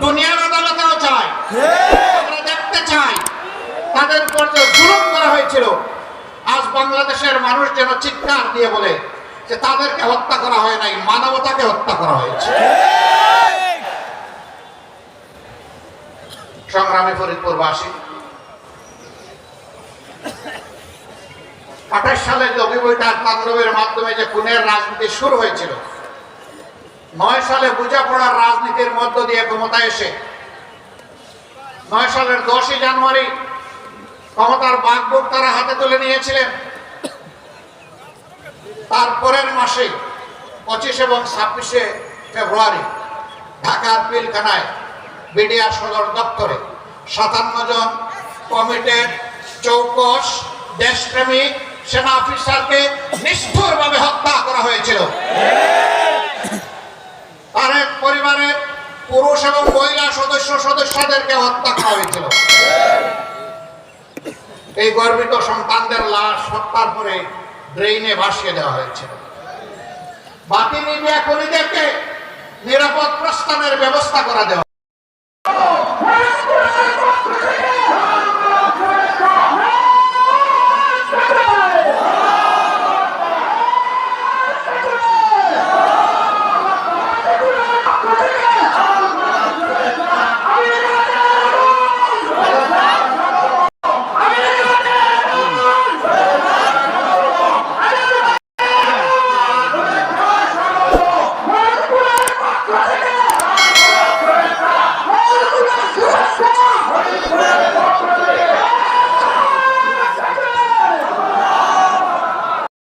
দুনিয়ার আদালতেও চায়। তাদের উপর করা হয়েছিল, আজ বাংলাদেশের মানুষ যেন চিৎকার দিয়ে বলে যে তাদেরকে হত্যা করা হয় নাই, মানবতাকে হত্যা করা হয়েছে। সংগ্রামে ফরিদপুরবাসী আঠাশ সালে যোগী বৈঠার তাণ্ডবের মাধ্যমে যে খুনের রাজনীতি শুরু হয়েছিল, নয় সালে বোঝাপড়ার রাজনীতির মধ্য দিয়ে ক্ষমতায় এসে, নয় সালের দশই জানুয়ারি ক্ষমতার বাগডোর তারা হাতে তুলে নিয়েছিলেন। তারপরের মাসে পঁচিশ এবং ছাব্বিশে ফেব্রুয়ারি ঢাকার পিলখানায় বিডিআর সদর দপ্তরে সাতান্ন জন কমিটেড চৌকস দেশপ্রেমিক সেনা অফিসারকে হত্যা করা হয়েছিল। পরিবারের পুরুষ এবং মহিলা সদস্য সদস্যদেরকে হত্যা করা হয়েছিল। এই গর্বিত সন্তানদের লাশ হত্যার পরে ড্রেইনে ভাসিয়ে দেওয়া হয়েছিল বাকি মিডিয়া কর্মীদেরকে নিরাপদ প্রস্থানের ব্যবস্থা করা দেওয়া